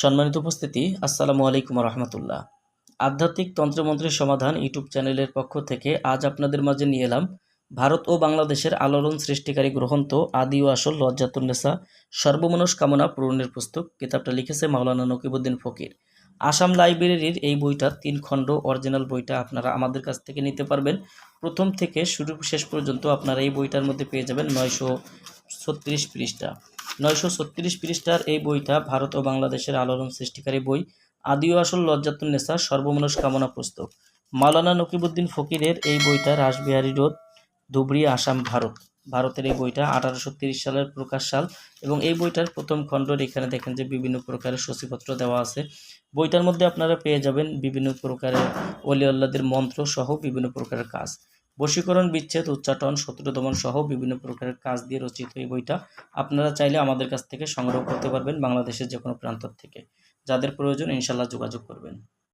সম্মানিত উপস্থিতি, আসসালামু আলাইকুম রহমতুল্লাহ আধ্যাত্মিক তন্ত্রমন্ত্রের সমাধান ইউটিউব চ্যানেলের পক্ষ থেকে আজ আপনাদের মাঝে নিয়ে এলাম ভারত ও বাংলাদেশের আলোড়ন সৃষ্টিকারী গ্রন্থ আদি ও আসল লজ্জাতুন্নেসা সর্বমনস কামনা পূরণের পুস্তক, কিতাবটা লিখেছে মাওলানা নকিবুদ্দিন ফকির। আসাম লাইব্রেরির এই বইটা তিন খণ্ড অরিজিনাল বইটা আপনারা আমাদের কাছ থেকে নিতে পারবেন। প্রথম থেকে শুরু, শেষ পর্যন্ত আপনারা এই বইটার মধ্যে পেয়ে যাবেন নয়শো ছত্রিশ পৃষ্ঠা। নয়শো ছত্রিশ পৃষ্ঠার এই বইটা ভারত ও বাংলাদেশের আলোড়ন সৃষ্টিকারী বই। আদি ও আসল লজ্জাতুন্নেসা সর্বমনস কামনা পুস্তক। মাওলানা নকিবুদ্দিন ফকিরের এই বইটা রাসবিহারী রোড ধুবড়ি, আসাম, ভারত। ভারতের এই বইটা আঠারোশো সালের প্রকাশ সাল এবং এই বইটার প্রথম খণ্ডের এখানে দেখেন যে বিভিন্ন প্রকারের সূচিপত্র দেওয়া আছে। বইটার মধ্যে আপনারা পেয়ে যাবেন বিভিন্ন প্রকারের অলি আল্লাদের মন্ত্র সহ বিভিন্ন প্রকারের কাজ। বশীকরণ, বিচ্ছেদ, উচ্চাটন, শত্রু দমন সহ বিভিন্ন প্রকারের কাজ দিয়ে রচিত এই বইটা আপনারা চাইলে আমাদের কাছ থেকে সংগ্রহ করতে পারবেন বাংলাদেশের যে কোনো প্রান্ত থেকে। যাদের প্রয়োজন ইনশাল্লাহ যোগাযোগ করবেন।